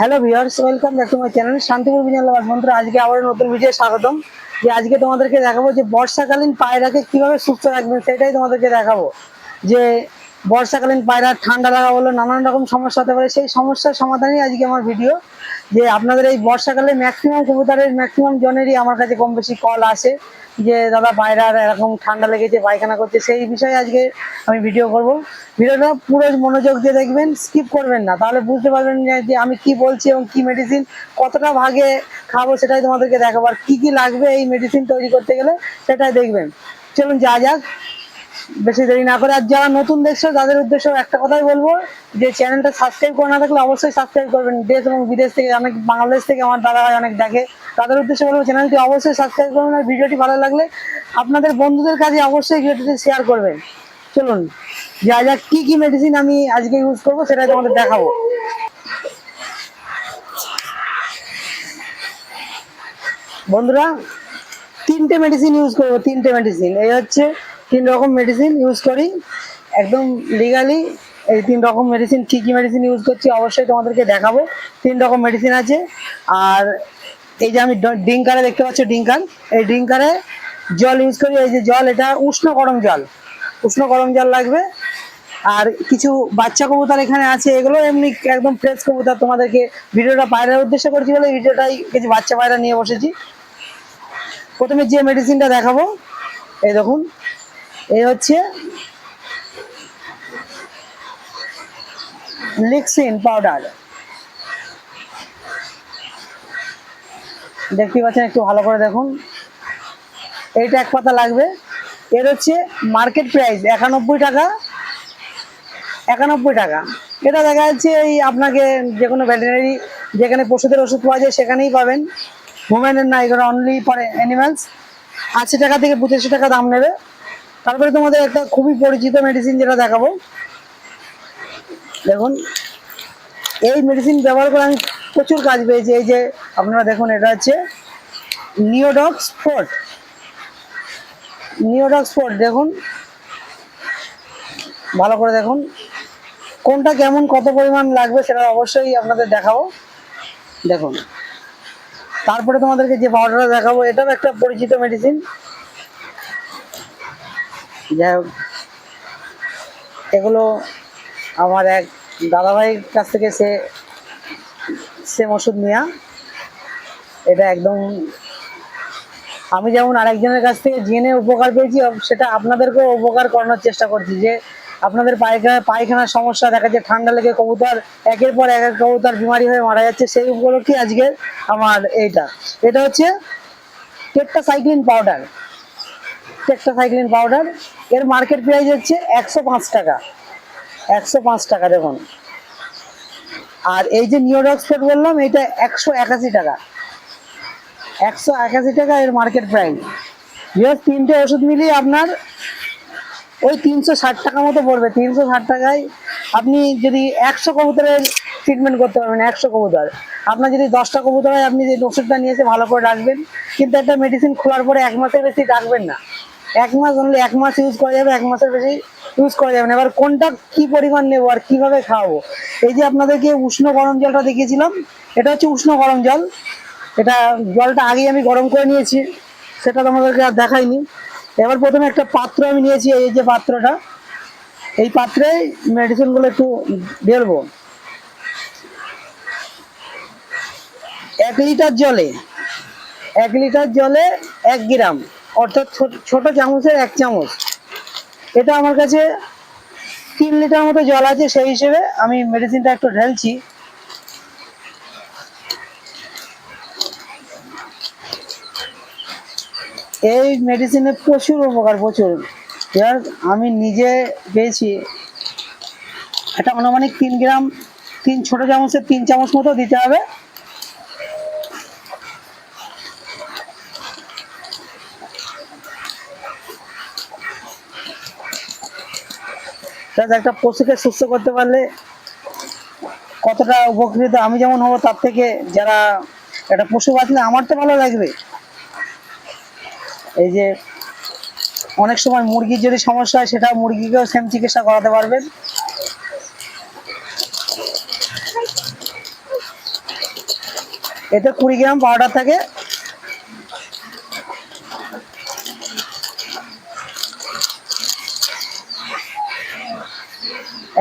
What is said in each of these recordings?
Hello viewers welcome back to my channel Shantipur বিজয়ালাবাদ বন্ধুরা, আজকে আবার নতুন ভিডিও স্বাগতম। যে আজকে তোমাদেরকে দেখাবো যে বর্ষাকালীন পায়রাকে কীভাবে সুস্থ রাখবেন, সেটাই তোমাদেরকে দেখাবো। যে বর্ষাকালীন পায়রা, ঠান্ডা লাগা বলো নানান রকম সমস্যা হতে পারে। সেই সমস্যার সমাধানই আজকে আমার ভিডিও। যে আপনাদের এই বর্ষাকালে ম্যাক্সিমাম কবুতরের ম্যাক্সিমাম জনেরই আমার কাছে কম বেশি কল আসে যে, দাদা, পায়রার এরকম ঠান্ডা লেগেছে, পায়খানা করছে। সেই বিষয়ে আজকে আমি ভিডিও করব। ভিডিওটা পুরো মনোযোগ দিয়ে দেখবেন স্কিপ করবেন না। তাহলে বুঝতে পারবেন যে- আমি কি বলছি এবং কি মেডিসিন কতটা ভাগে খাব সেটাই তোমাদেরকে দেখাবো। আর কী কী লাগবে এই মেডিসিন তৈরি করতে গেলে সেটাই দেখবেন। চলুন যা যাক। বেশি দেরি না করে। আর যারা নতুন দেখছ তাদের উদ্দেশ্যে একটা কথাই বলব, যে চ্যানেলটা সাবস্ক্রাইব করে না থাকলে অবশ্যই সাবস্ক্রাইব করবেন। দেশ এবং বিদেশ থেকে অনেক, বাংলাদেশ থেকে আমার দাদা ভাই অনেক দেখে। তাদের উদ্দেশ্যে বলব চ্যানেলটি অবশ্যই সাবস্ক্রাইব করবেন আর ভিডিওটি ভালো লাগলে আপনাদের বন্ধুদের কাছে অবশ্যই ভিডিওটি শেয়ার করবেন। চলুন, যা যা, কি কি মেডিসিন আমি আজকে ইউজ করব সেটাই তোমাদের দেখাবো। বন্ধুরা, তিনটে মেডিসিন ইউজ করব, তিনটে মেডিসিন এই হচ্ছে তিন রকম মেডিসিন ইউজ করি। একদম লিগালি এই তিন রকম মেডিসিন কী কী মেডিসিন ইউজ করছি অবশ্যই তোমাদেরকে দেখাবো। তিন রকম মেডিসিন আছে। আর এই যে আমি ড্রিঙ্কারে দেখতে পাচ্ছ ড্রিঙ্কার। এই ড্রিঙ্কারে জল ইউজ করি। এই যে জল, এটা উষ্ণ গরম জল। উষ্ণ গরম জল লাগবে। আর কিছু বাচ্চা কবুতর এখানে আছে। এগুলো এমনি একদম ফ্রেশ কবুতর। তোমাদেরকে ভিডিওটা পায়রার উদ্দেশ্যে করছি বলে ভিডিওটাই কিছু বাচ্চা পায়রা নিয়ে বসেছি। প্রথমে যে মেডিসিনটা দেখাবো, এই দেখুন। এই হচ্ছে লিক্সিন পাউডার দেখতে পাচ্ছেন, একটু ভালো করে দেখুন। এইটা এক পাতা লাগবে। এর হচ্ছে মার্কেট প্রাইস একানব্বই টাকা। একানব্বই টাকা। এটা দেখা যাচ্ছে এই আপনাকে যে কোনো ভেটেরিনারি যেখানে পশুদের ওষুধ পাওয়া যায়, সেখানেই পাবেন। ওমেনের না এগুলো অনলি ফর অ্যানিমালস আশি টাকা থেকে পঁচাশি টাকা দাম নেবে। তারপরে তোমাদের একটা খুবই পরিচিত মেডিসিন যেটা দেখাবো। দেখুন, এই মেডিসিন ব্যবহার করে আমি প্রচুর কাজ পেয়েছি। এই যে আপনারা দেখুন, এটা হচ্ছে নিওডক্স ফোর্ট নিওডক্স ফোর্ট দেখুন। ভালো করে দেখুন। কোনটা কেমন, কত পরিমাণ লাগবে সেটা অবশ্যই আপনাদের দেখাবো। দেখুন। তারপরে তোমাদেরকে যে পাউডারটা দেখাবো, এটাও একটা পরিচিত মেডিসিন যাই এগুলো আমার এক দাদাভাইয়ের কাছ থেকে সে সেম ওষুধ নেওয়া এটা একদম আমি যেমন আরেকজনের কাছ থেকে জেনে উপকার পেয়েছি সেটা আপনাদেরকেও উপকার করানোর চেষ্টা করছি যে আপনাদের পায়খানা, পায়খানার সমস্যা, দেখা যাচ্ছে ঠান্ডা লেগে কবুতর, একের পর এক কবুতর বিমারি হয়ে মারা যাচ্ছে, সেই উপলক্ষে আজকে আমার এইটা। এটা হচ্ছে টেট্টাসাইক্লিন পাউডার। Tetracycline powder. এর মার্কেট প্রাইস হচ্ছে একশো পাঁচ টাকা। একশো পাঁচ টাকা, দেখুন। আর এই যে নিওডক্স ফেট বললাম, এটা একশো একাশি টাকা। একশো একাশি টাকা এর মার্কেট প্রাইস বিকজ তিনটে ওষুধ মিলিয়ে আপনার ওই তিনশো ষাট টাকা মতো পড়বে। তিনশো ষাট টাকায় আপনি যদি একশো কবুতরের ট্রিটমেন্ট করতে পারবেন, একশো কবুতর। আপনার যদি দশটা কবুতর হয়, আপনি যে ওষুধটা নিয়ে এসে ভালো করে রাখবেন, কিন্তু একটা মেডিসিন খোলার পরে এক মাসের বেশি রাখবেন না। এক মাস অনলি এক মাস ইউজ করা যাবে, এক মাসের বেশি ইউজ করা যাবে না। এবার কোনটা কি পরিমাণ নেব আর কীভাবে খাওয়াবো? এই যে আপনাদেরকে উষ্ণ গরম জলটা দেখিয়েছিলাম, এটা হচ্ছে উষ্ণ গরম জল। এটা জলটা আগেই আমি গরম করে নিয়েছি, সেটা তোমাদেরকে আর দেখাইনি। এবার প্রথমে একটা পাত্র আমি নিয়েছি, এই যে পাত্রটা। এই পাত্রে মেডিসিনগুলো একটু ঢেলবো। এক লিটার জলে, এক লিটার জলে এক গ্রাম। অর্থাৎ ছোট- চামচের এক চামচ। এটা আমার কাছে তিন লিটার মতো জল আছে, সেই হিসেবে আমি মেডিসিনটা একটু ঢেলছি। এই মেডিসিনে প্রচুর উপকার, প্রচুর। এবার আমি নিজে পেয়েছি এটা আনুমানিক তিন গ্রাম, তিন ছোট চামচের তিন চামচ মতো দিতে হবে। একটা পশুকে সুস্থ করতে পারলে কতটা উপকৃত আমি যেমন হব, তার থেকে যারা একটা পশু বাঁচলে আমার তো ভালো লাগবে। এই যে অনেক সময় মুরগির যদি সমস্যা হয়, সেটা মুরগিকেও সেম চিকিৎসা করাতে পারবেন। এতে কুড়ি গ্রাম পাউডার থাকে।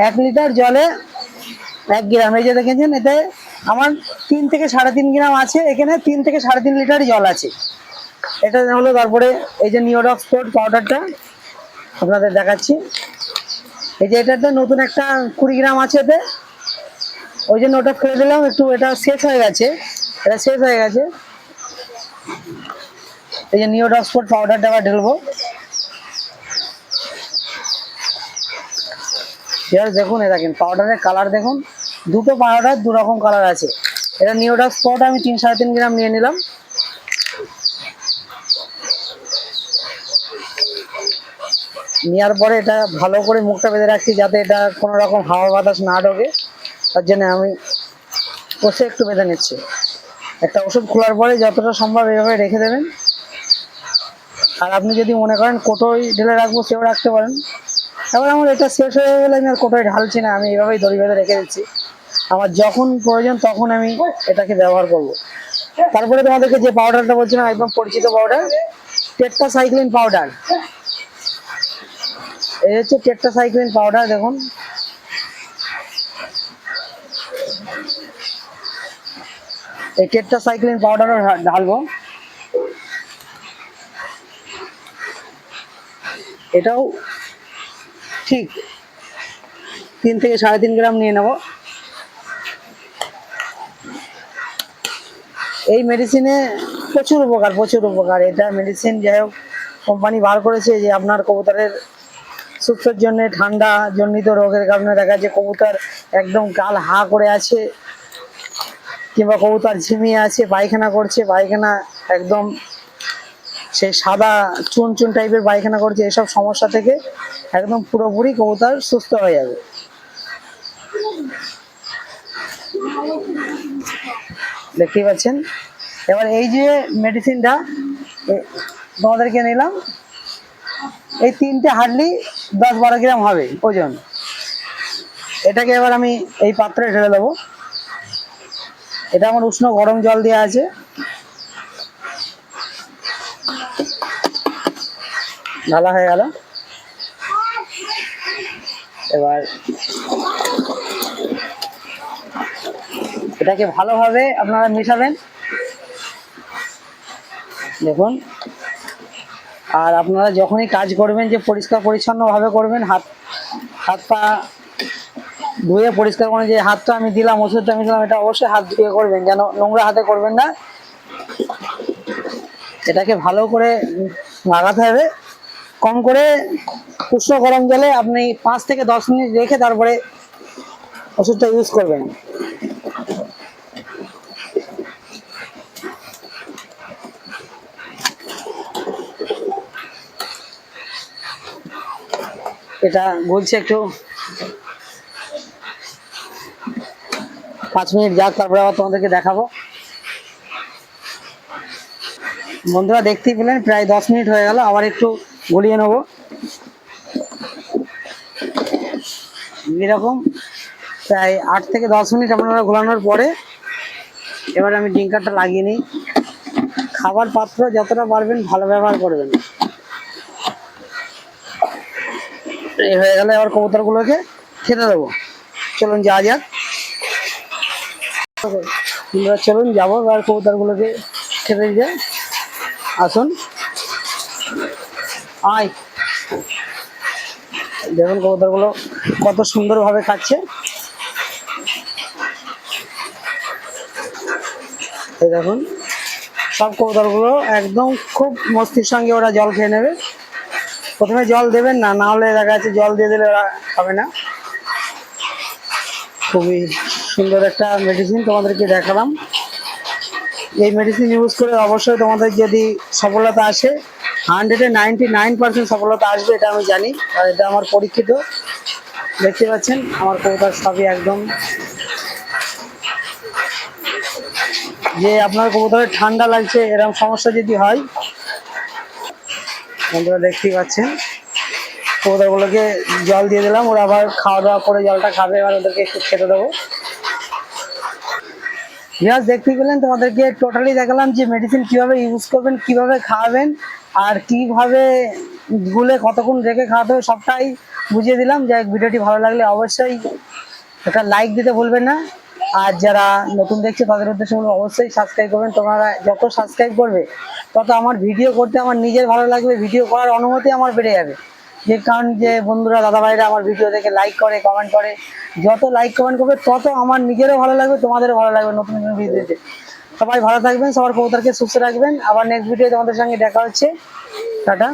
এক লিটার জলে এক গ্রাম। এই যে দেখেছেন, এতে আমার তিন থেকে সাড়ে তিন গ্রাম আছে, এখানে তিন থেকে সাড়ে তিন লিটার জল আছে। এটা হলো তারপরে এই যে নিওডক্স স্পোর্ট পাউডারটা আপনাদের দেখাচ্ছি। এই যে এটাতে নতুন একটা কুড়ি গ্রাম আছে এতে। ওই জন্য ওটা ফেলে দিলাম, একটু এটা শেষ হয়ে গেছে। এটা শেষ হয়ে গেছে। এই যে নিওডক্স স্পোর্ট পাউডারটা আবার ঢেলবো। এবার দেখুন এ দেখেন পাউডারের কালার দেখুন। দুটো পাউডার দু রকম কালার আছে। এটা নিওডক্স স্পট আমি তিন সাড়ে তিন গ্রাম নিয়ে নিলাম। নেওয়ার পরে এটা ভালো করে মুখটা বেঁধে রাখছি, যাতে এটা কোনো রকম হাওয়া বাতাস না ঢোকে। তার জন্য আমি কষে একটু বেঁধে নিচ্ছি। একটা ওষুধ খোলার পরে যতটা সম্ভব এভাবে রেখে দেবেন। আর আপনি যদি মনে করেন কোটোই ঢেলে রাখব, সেও রাখতে পারেন। এবার আমার এটা শেষ হয়ে গেলে আমি আর কোথায় ঢালছি না, আমি এভাবেই দড়ি বেঁধে রেখে দিচ্ছি। আমার যখন প্রয়োজন তখন আমি এটাকে ব্যবহার করব। তারপরে তোমাদেরকে যে পাউডারটা বলছিলাম, একদম পরিচিত পাউডার টেট্টা সাইক্লিন পাউডার এই হচ্ছে টেট্টা সাইক্লিন পাউডার দেখুন। এই টেট্টা সাইক্লিন পাউডারও ঢালবো। এটাও ঠিক। তিন থেকে সাড়ে তিন গ্রাম নিয়ে নেব। এই মেডিসিনে প্রচুর উপকার প্রচুর উপকার। এটা মেডিসিন যাই হোক কোম্পানি বার করেছে যে আপনার কবুতরের সুস্থর জন্য, ঠান্ডা জনিত রোগের কারণে দেখা যাচ্ছে কবুতর একদম গাল হা করে আছে, কিংবা কবুতর ঝিমিয়ে আছে, পায়খানা করছে, পায়খানা একদম সেই সাদা চুন চুন টাইপের পায়খানা করছে, এসব সমস্যা থেকে একদম পুরোপুরি কবুতর সুস্থ হয়ে যাবে। দেখতেই পাচ্ছেন? এবার এই যে মেডিসিনটা তোমাদেরকে নিলাম। এই তিনটে হার্ডলি দশ বারো গ্রাম হবে ওজন। এটাকে এবার আমি এই পাত্রে ঢেলে দেবো। এটা আমার উষ্ণ গরম জল দেওয়া আছে। ঢালা হয়ে গেল। এবার এটাকে ভালোভাবে আপনারা মেশাবেন। দেখুন। আর আপনারা যখনই কাজ করবেন যে পরিষ্কার পরিচ্ছন্নভাবে করবেন, হাত হাত পা ধুয়ে পরিষ্কার করে যে হাতটা আমি দিলাম, ওষুধটা আমি দিলাম, এটা অবশ্যই হাত ধুয়ে করবেন, যেন নোংরা হাতে করবেন না। এটাকে ভালো করে লাগাতে হবে। কম করে উষ্ণ গরম জলে আপনি পাঁচ থেকে দশ মিনিট রেখে তারপরে ওষুধটা ইউজ করবেন। এটা বলছে একটু। পাঁচ মিনিট যাক, তারপরে আবার তোমাদেরকে দেখাবো। বন্ধুরা দেখতেই পেলেন, প্রায় দশ মিনিট হয়ে গেল, আবার একটু গলিয়ে নেব। এরকম প্রায় আট থেকে দশ মিনিট আপনারা ঘোরানোর পরে এবার আমি ডিঙ্কারটা লাগিয়ে নিই। খাবার পাত্র যতটা পারবেন ভালো ব্যবহার করবেন। এই হয়ে গেলে এবার কবুতরগুলোকে খেতে দেবো। চলুন যাওয়া যাক। চলুন, যাব। এবার কবুতরগুলোকে খেতে দিতে আসুন। আয়। দেখুন কবুতরগুলো কত সুন্দরভাবে খাচ্ছে। এই দেখুন, সব কবুতরগুলো একদম খুব মস্তির সঙ্গে ওরা জল খেয়ে নেবে। প্রথমে জল দেবেন না না হলে দেখা যাচ্ছে জল দিয়ে দিলে ওরা খাবে না। খুবই সুন্দর একটা মেডিসিন তোমাদেরকে দেখালাম। এই মেডিসিন ইউজ করে অবশ্যই তোমাদের যদি সফলতা আসে হান্ড্রেডে নাইনটি নাইন পার্সেন্ট সফলতা আসবে এটা আমি জানি। আর এটা আমার পরীক্ষিত। দেখতে পাচ্ছেন, আমার কবুতর সবই একদম। যে আপনার কবুতরের ঠান্ডা লাগছে এরকম সমস্যা যদি হয়, বন্ধুরা দেখতেই পাচ্ছেন কবুতরগুলোকে জল দিয়ে দিলাম, ওরা আবার খাওয়া দাওয়া করে জলটা খাবে, এবার ওদেরকে একটু খেতে দেবো। ভিউয়ার্স দেখতে পেলেন, তোমাদেরকে টোটালি দেখালাম যে মেডিসিন কীভাবে ইউজ করবেন, কীভাবে খাওয়াবেন আর কীভাবে গুলে কতক্ষণ রেখে খাওয়াতে হবে সবটাই বুঝিয়ে দিলাম। যাই ভিডিওটি ভালো লাগলে অবশ্যই একটা লাইক দিতে ভুলবেন না। আর যারা নতুন দেখছে, তাদের উদ্দেশ্যে বলব, অবশ্যই সাবস্ক্রাইব করবেন। তোমরা যত সাবস্ক্রাইব করবে, তত আমার ভিডিও করতে আমার নিজের ভালো লাগবে। ভিডিও করার অনুমতি আমার বেড়ে যাবে। যে কারণ যে বন্ধুরা দাদা ভাইরা আমার ভিডিও দেখে লাইক করে কমেন্ট করে, যত লাইক কমেন্ট করবে, তত আমার নিজেরও ভালো লাগবে, তোমাদেরও ভালো লাগবে নতুন নতুন ভিডিওতে সবাই ভালো থাকবেন, সবার কবুতরকে সুস্থ রাখবেন। আবার নেক্সট ভিডিও তোমাদের সঙ্গে দেখা হচ্ছে। টাটা।